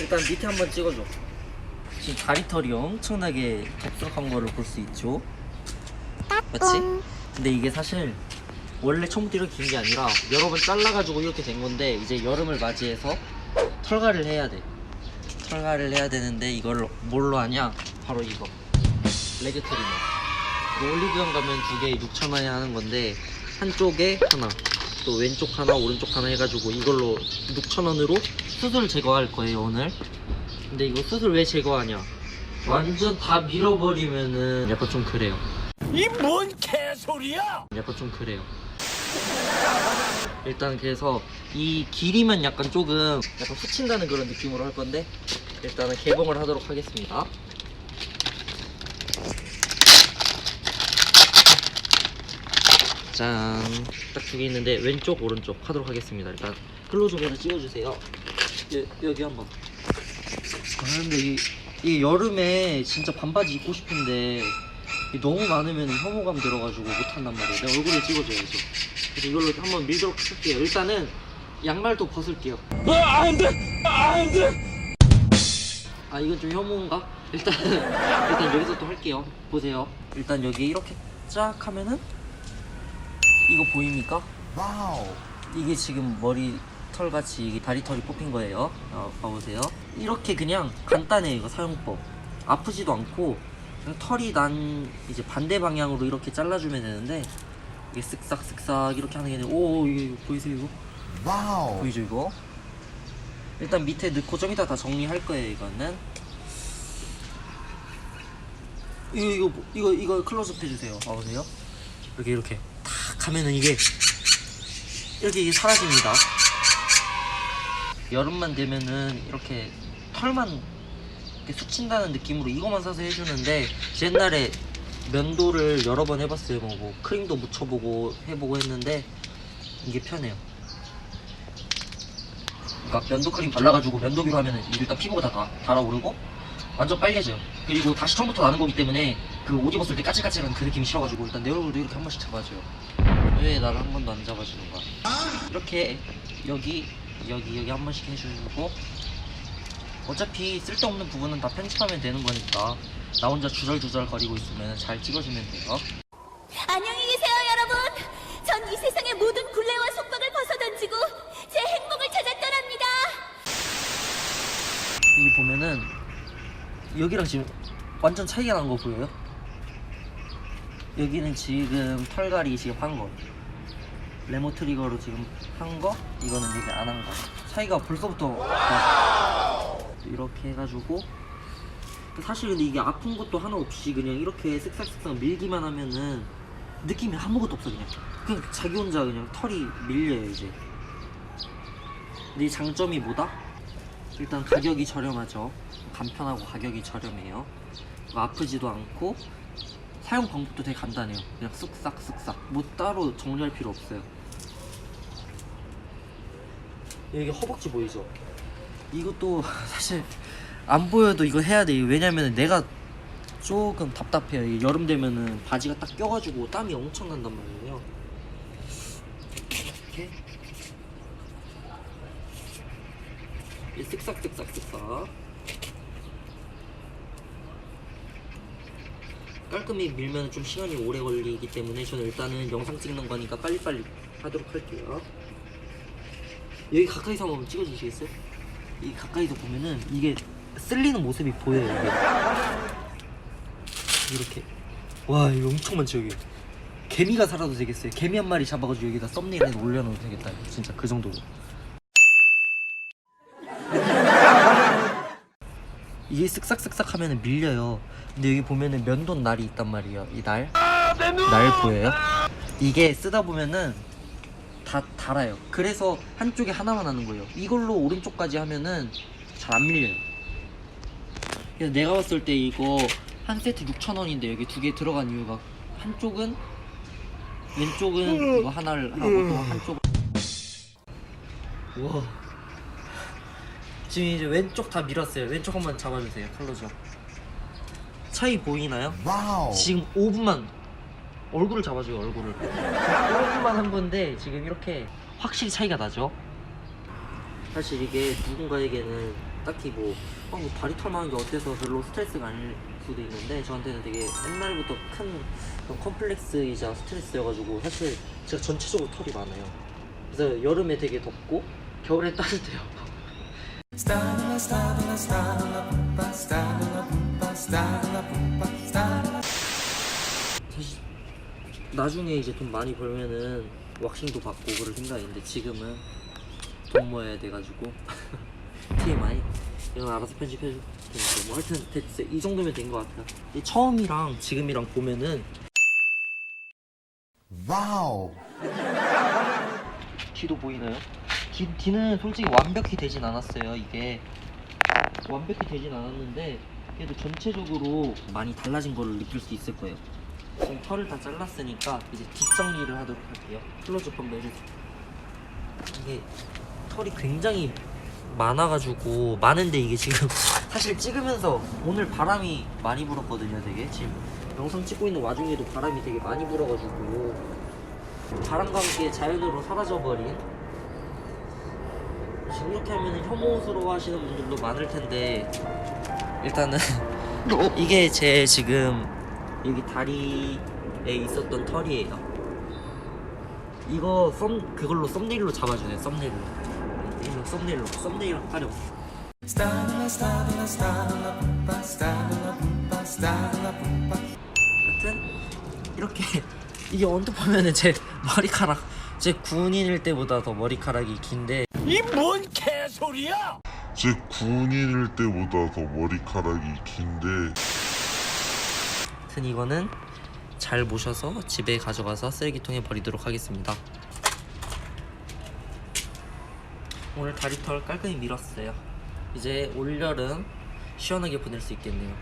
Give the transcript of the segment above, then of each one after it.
일단 밑에 한번 찍어줘. 지금 다리털이 엄청나게 덥석한 거를 볼 수 있죠. 맞지? 근데 이게 사실 원래 처음부터 이렇게 긴 게 아니라 여러 번 잘라가지고 이렇게 된 건데 이제 여름을 맞이해서 털갈이를 해야 돼. 털갈이를 해야 되는데 이걸 뭘로 하냐? 바로 이거 레그 트리머. 올리브영 가면 두 개에 6천 원에 하는 건데 한쪽에 하나, 또 왼쪽 하나, 오른쪽 하나 해가지고 이걸로 6천 원으로 수술 제거할 거예요 오늘. 근데 이거 수술 왜 제거하냐? 완전 다 밀어버리면은 약간 좀 그래요. 이 뭔 개소리야! 약간 좀 그래요. 일단 그래서 이 길이만 약간 조금 약간 스친다는 그런 느낌으로 할 건데 일단은 개봉을 하도록 하겠습니다. 짠. 딱 두 개 있는데 왼쪽 오른쪽 하도록 하겠습니다. 일단 클로즈업으로 찍어주세요. 여, 여기 한번. 아 근데 이, 이 여름에 진짜 반바지 입고 싶은데 너무 많으면 혐오감 들어가지고 못한단 말이에요. 내 얼굴을 찍어줘야죠. 그래서 이걸로 한번 밀도록 할게요. 일단은 양말도 벗을게요. 아, 안 돼! 아, 안 돼! 아 이건 좀 혐오인가? 일단 일단 여기서 또 할게요. 보세요. 일단 여기 이렇게 쫙 하면은 이거 보입니까? 와우. 이게 지금 머리 털같이 이게 다리털이 뽑힌 거예요. 어, 봐보세요. 이렇게 그냥 간단해요 이거 사용법. 아프지도 않고 그냥 털이 난 이제 반대 방향으로 이렇게 잘라주면 되는데 이게 쓱싹 쓱싹 이렇게 하는 게 아니라 오 이거 보이세요 이거? 와우. 보이죠 이거? 일단 밑에 넣고 좀 이따 다 정리할 거예요 이거는 이거 이거 이거 이거 클로즈업 해주세요 봐보세요 이렇게 이렇게 탁 하면은 이게 이게 사라집니다 여름만 되면은 이렇게 털만 이렇게 스친다는 느낌으로 이거만 사서 해주는데 옛날에 면도를 여러 번 해봤어요 뭐, 뭐 크림도 묻혀보고 해보고 했는데 이게 편해요 그러니까 면도 크림 발라가지고 면도기로 하면은 일단 피부가 다, 다 달아오르고 완전 빨개져요. 그리고 다시 처음부터 나는 거기 때문에 그 옷 입었을 때 까칠까칠한 그 느낌이 싫어가지고 일단 내 얼굴도 이렇게 한 번씩 잡아줘요. 왜 나를 한 번도 안 잡아주는 거야? 이렇게 여기 여기 여기 한 번씩 해주고 어차피 쓸데없는 부분은 다 편집하면 되는 거니까 나 혼자 주절주절 거리고 있으면 잘 찍어주면 돼요. 안녕히 계세요, 여러분. 전 이 세상의 모든 굴레와 속박을 벗어던지고 제 행복을 찾아 떠납니다. 여기 보면은 여기랑 지금 완전 차이가 난 거 보여요? 여기는 지금 털갈이 지금 한 거. 레모 트리거로 지금 한 거, 이거는 여기 안 한 거. 차이가 벌써부터 나요. 이렇게 해가지고 사실 근데 이게 아픈 것도 하나 없이 그냥 이렇게 쓱싹쓱싹 밀기만 하면은 느낌이 아무것도 없어 그냥. 그냥 자기 혼자 그냥 털이 밀려요 이제. 근데 이 장점이 뭐다? 일단 가격이 저렴하죠. 간편하고 가격이 저렴해요. 뭐 아프지도 않고 사용 방법도 되게 간단해요. 그냥 쓱싹 쓱싹. 뭐 따로 정리할 필요 없어요. 여기 허벅지 보이죠? 이것도 사실 안 보여도 이거 해야 돼요. 왜냐면 내가 조금 답답해요. 여름 되면은 바지가 딱 껴가지고 땀이 엄청 난단 말이에요. 이렇게 이 쓱싹 쓱싹 쓱싹 깔끔히 밀면 좀 시간이 오래 걸리기 때문에 저는 일단은 영상 찍는 거니까 빨리빨리 하도록 할게요. 여기 가까이서 한번 찍어주시겠어요? 이 가까이서 보면은 이게 쓸리는 모습이 보여요 이게. 이렇게. 와 이거 엄청 많죠 여기. 개미가 살아도 되겠어요. 개미 한 마리 잡아가지고 여기다 썸네일 해서 올려놓으면 되겠다 진짜 그 정도로 이게 쓱싹쓱싹 하면은 밀려요. 근데 여기 보면은 면돈 날이 있단 말이에요. 이 날. 날 보여요? 이게 쓰다 보면은 다 달아요. 그래서 한쪽에 하나만 하는 거예요. 이걸로 오른쪽까지 하면은 잘 안 밀려요. 그래서 내가 봤을 때 이거 한 세트 6,000원인데 여기 두 개 들어간 이유가 한쪽은 왼쪽은 이거 하나를 하고 또 한쪽은 우와 지금 이제 왼쪽 다 밀었어요. 왼쪽 한번 잡아주세요. 컬러죠. 차이 보이나요? 와우. 지금 5분만 얼굴을 잡아줘요. 얼굴을. 5분만 한 건데 지금 이렇게 확실히 차이가 나죠. 사실 이게 누군가에게는 딱히 뭐, 어, 뭐 다리 털만한 게 어때서 별로 스트레스가 아닐 수도 있는데 저한테는 되게 옛날부터 큰 그런 컴플렉스이자 스트레스여가지고 사실 제가 전체적으로 털이 많아요. 그래서 여름에 되게 덥고 겨울에 따뜻해요. 사실 나중에 이제 돈 많이 벌면은 왁싱도 받고 그럴 생각인데 지금은 돈 모아야 돼가지고 TMI 이건 알아서 편집해줄 테니까 뭐 하여튼 됐어 이 정도면 된 것 같아요 이 처음이랑 지금이랑 보면은 와우. 뒤도 보이나요? 뒤, 뒤는 솔직히 완벽히 되진 않았어요 이게. 완벽히 되진 않았는데 그래도 전체적으로 많이 달라진 거를 느낄 수 있을 거예요. 지금 털을 다 잘랐으니까 이제 뒷정리를 하도록 할게요. 클로즈업 한번 해주세요. 이게 털이 굉장히 많아가지고 많은데 이게 지금 사실 찍으면서 오늘 바람이 많이 불었거든요 되게. 지금 영상 찍고 있는 와중에도 바람이 되게 많이 불어가지고 바람과 함께 자연으로 사라져버린 지금 이렇게 하면 혐오스러워 하시는 분들도 많을 텐데 일단은 이게 제 지금 여기 다리에 있었던 털이에요. 이거 썸 그걸로 썸네일로 잡아주네 썸네일로. 이거 썸네일로 썸네일 하려고. 여튼 이렇게 이게 언뜻 보면은 제 머리카락 제 군인일 때보다 더 머리카락이 긴데 이 뭔 개소리야? 제 군인일 때보다 더 머리카락이 긴데. 하여튼 이거는 잘 모셔서 집에 가져가서 쓰레기통에 버리도록 하겠습니다. 오늘 다리털 깔끔히 밀었어요. 이제 올여름 시원하게 보낼 수 있겠네요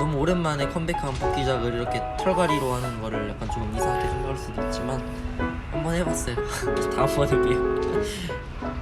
너무 오랜만에 컴백한 복귀작을 이렇게 털갈이로 하는 거를 약간 좀 이상하게 생각할 수도 있지만 한번 해봤어요. 다음번에 봬요.